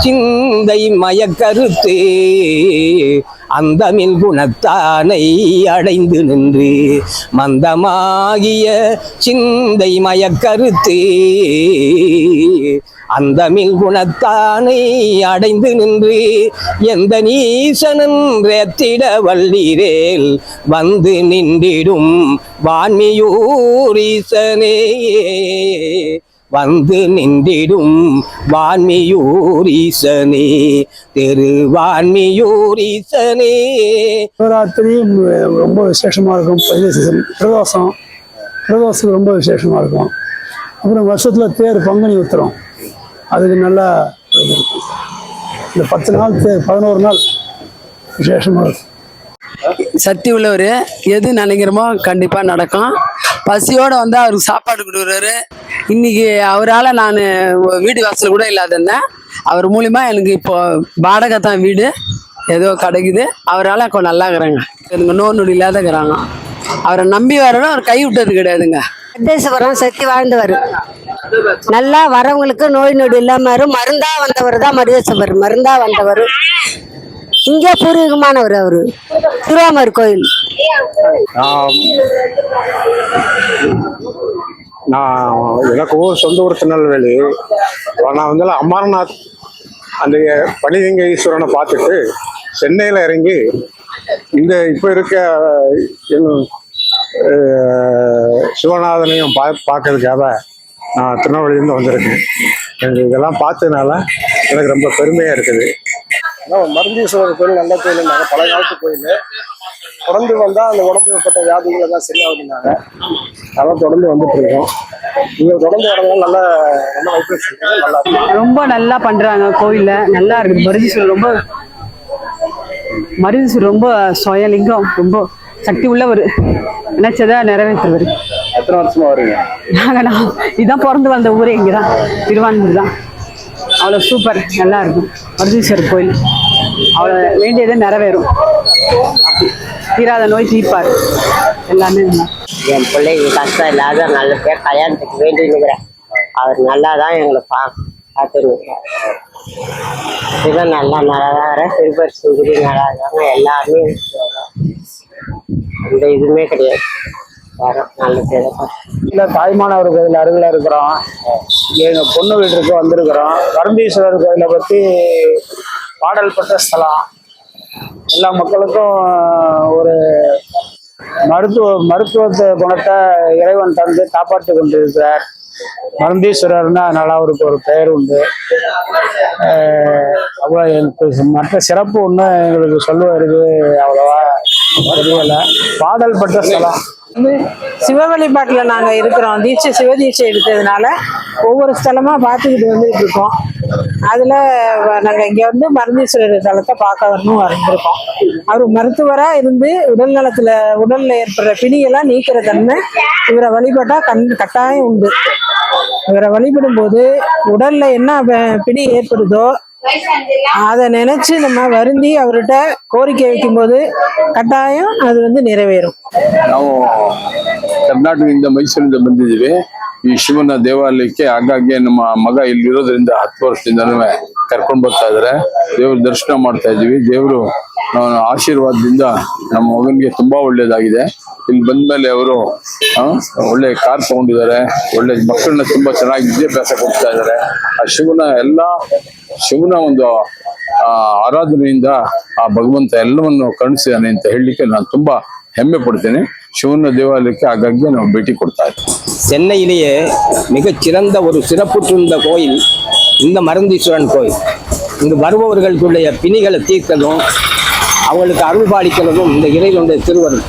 சிந்தை மயக்கருத்து அந்தமில் குணத்தானை அடைந்து நின்று மந்தமாகிய சிந்தை மயக்கருத்து அந்தமில் குணத்தானை அடைந்து நின்று எந்த நீசனன்றேத்திட வல்லீரேல் வந்து நின்றிடும் வான்மியூரீசனே வந்து நின்றிடும் வான்மியூரீசனே திரு வான்மியூரீசனே. சிவராத்திரி ரொம்ப விசேஷமாக இருக்கும் பிரதேசம் பிரதோஷம் பிரதோஷம் ரொம்ப விசேஷமாக இருக்கும். அப்புறம் வருஷத்தில் தேர் பங்குனி உத்திரம். அதுக்கு நல்லா. இந்த பத்து நாள் தேர் பதினோரு நாள் விசேஷமாக இருக்கும். சக்தி உள்ளவர் எது நினைக்கிறோமோ கண்டிப்பாக நடக்கும். பசியோடு வந்து அவருக்கு சாப்பாடு கொடுக்குறாரு. இன்னைக்கு அவரால் நான் வீடு வாசல் கூட இல்லாதிருந்தேன் அவர் மூலிமா எனக்கு இப்போ வாடகை தான் வீடு. ஏதோ கிடைக்குது. அவரால் இப்போ நல்லா இருக்கிறாங்க. எனக்கு நோய் நொடி இல்லாத இருக்கிறாங்க. அவரை நம்பி வரணும் அவர் கை விட்டது கிடையாதுங்க. சித்தேஸ்வரம் சக்தி வாழ்ந்தவர். நல்லா வரவங்களுக்கு நோய் நொடி இல்லாம வரும். மருந்தா வந்தவர் தான் மருதேஸ்வரர் மருந்தா வந்தவர். இங்கே பூர்வீகமானவர் அவரு. திருவாமர் கோயில். நான் எனக்கு ஊர் சொந்த ஊர் திருநெல்வேலி. நான் வந்து அமர்நாத் அந்த பனிலிங்க ஈஸ்வரனை பார்த்துட்டு சென்னையில் இறங்கி இந்த இப்போ இருக்க சிவநாதனையும் பா பார்க்கறதுக்காக நான் திருநெல்வேலியிலேருந்து வந்திருக்கேன். எனக்கு இதெல்லாம் பார்த்ததுனால எனக்கு ரொம்ப பெருமையாக இருக்குது. அதான் மருந்தீஸ்வரர் கோயில் நல்ல கோயில்னாங்க பல காலத்து கோயில். தொடர்ந்து வந்தா அந்த உடம்பு ஏற்பட்ட வியாதிகள் எல்லாம் சரியாகுதுனாங்க அதெல்லாம் தொடர்ந்து வந்துட்டு இருக்கோம். நீங்க தொடர்ந்து வரதுனால நல்ல நல்ல வைப்ரேஷன் இருக்கு நல்லா இருக்கு. ரொம்ப நல்லா பண்றாங்க கோயில்ல நல்லா இருக்குது மருதீஸ்வரர் ரொம்ப மருதீஸ்வரர் ரொம்ப சுயலிங்கம் ரொம்ப சக்தி உள்ளவர் நினைச்சதை நிறைவேற்றுவர். எத்தனை வருஷமா வருங்க? நாங்க நான் இதான் பிறந்து வந்த ஊரே இங்கதான். திருவான்மூர் தான். அவ்வளோ சூப்பர் நல்லா இருக்கும். மருதீஸ்வரர் கோயில். அவ்வளோ வேண்டியது நிறைவேறும். தீராத நோய் தீர்ப்பார். எல்லாமே என் பிள்ளைக்கு கஷ்டம் இல்லாத நல்ல பேர் கல்யாணத்துக்கு வேண்டினுக்கிறேன் அவர் நல்லா தான் எங்களை பா பார்த்துருக்கிறார் இவன் நல்லா நல்லா தான் திருப்பர் சுகுரி நல்லா இருக்காங்க எல்லாருமே. எந்த இதுவுமே கிடையாது. வரோம் நல்ல பேர் இல்ல தாய்மானவர் கோயில் அருகில் இருக்கிறோம் எங்க பொண்ணு வீட்டுக்கு வந்திருக்கிறோம் வரம்பீஸ்வரர் கோயிலை பத்தி பாடல் பெற்ற ஸ்தலம். எல்லா மக்களுக்கும் ஒரு மருத்துவ மருத்துவத்தை குணத்தை இறைவன் தந்து காப்பாற்றி கொண்டிருக்கிறார். மருந்தீஸ்வரர்னா அதனால அவருக்கு ஒரு பெயர் உண்டு. அவ்வளோ எனக்கு மற்ற சிறப்பு ஒன்றும் எங்களுக்கு சொல்லுவதற்கு அவ்வளோவா தெரியல. பாடல் பட்ட ஸ்தலம். வந்து சிவ வழிபாட்டில் நாங்கள் இருக்கிறோம். தீட்சை சிவ தீட்சை எடுத்ததுனால ஒவ்வொரு ஸ்தலமாக பார்த்துக்கிட்டு வந்துட்டு இருக்கோம். அதில் நாங்கள் இங்கே வந்து மருந்தீஸ்வரர் தலத்தை பார்க்க வரணும் வந்திருக்கோம். அவர் மருத்துவராக இருந்து உடல் நலத்தில் உடலில் ஏற்படுற பிணியெல்லாம் நீக்கிற தன்மை இவரை வழிபட்டால் கண் கட்டாயம் உண்டு. இவரை வழிபடும் போது உடல்ல என்ன பிடி பிணி ஏற்படுதோ அதை நினைச்சு நம்ம வருந்தி அவர்கிட்ட கோரிக்கை வைக்கும்போது ಕಡ್ಡಾಯ ಅದು ಒಂದು ನೆರವೇರು ನಾವು ಕರ್ನಾಟಕದಿಂದ ಮೈಸೂರಿಂದ ಬಂದಿದ್ದೀವಿ ಈ ಶಿವನ ದೇವಾಲಯಕ್ಕೆ ಆಗಾಗ್ಗೆ ನಮ್ಮ ಮಗ ಇಲ್ಲಿರೋದ್ರಿಂದ ಹತ್ತು ವರ್ಷದಿಂದನೂ ಕರ್ಕೊಂಡು ಬರ್ತಾ ಇದಾರೆ ದೇವ್ರ ದರ್ಶನ ಮಾಡ್ತಾ ಇದೀವಿ ದೇವರು ನಾವು ಆಶೀರ್ವಾದದಿಂದ ನಮ್ಮ ಮಗನಿಗೆ ತುಂಬಾ ಒಳ್ಳೇದಾಗಿದೆ ಇಲ್ಲಿ ಬಂದ್ಮೇಲೆ ಅವರು ಆ, ಒಳ್ಳೆ ಕಾರ್ ತಗೊಂಡಿದ್ದಾರೆ ಒಳ್ಳೆ ಮಕ್ಕಳನ್ನ ತುಂಬಾ ಚೆನ್ನಾಗಿ ವಿದ್ಯಾಭ್ಯಾಸ ಕೊಡ್ತಾ ಇದ್ದಾರೆ ಆ ಶಿವನ ಎಲ್ಲಾ ಶಿವನ ಒಂದು ಆ ಆರಾಧನೆಯಿಂದ ಆ ಭಗವಂತ ಎಲ್ಲವನ್ನು ಕರುಣಿಸಿದ್ದಾನೆ ಅಂತ ಹೇಳಲಿಕ್ಕೆ ನಾನು ತುಂಬಾ ಹೆಮ್ಮೆ ಪಡ್ತೇನೆ ಶಿವನ ದೇವಾಲಯಕ್ಕೆ ಆಗಾಗ್ಗೆ ನಾವು ಭೇಟಿ ಕೊಡ್ತಾ ಇದ್ದೀವಿ சென்னையிலேயே மிகச் சிறந்த ஒரு சிறப்புற்றிருந்த கோயில் இந்த மருந்தீஸ்வரன் கோயில் இங்கு வருபவர்களுக்குடைய பிணிகளை தீர்க்கதும் அவங்களுக்கு அருள் பாலிக்கிறதும் இந்த இறைவனுடைய திருவருள்.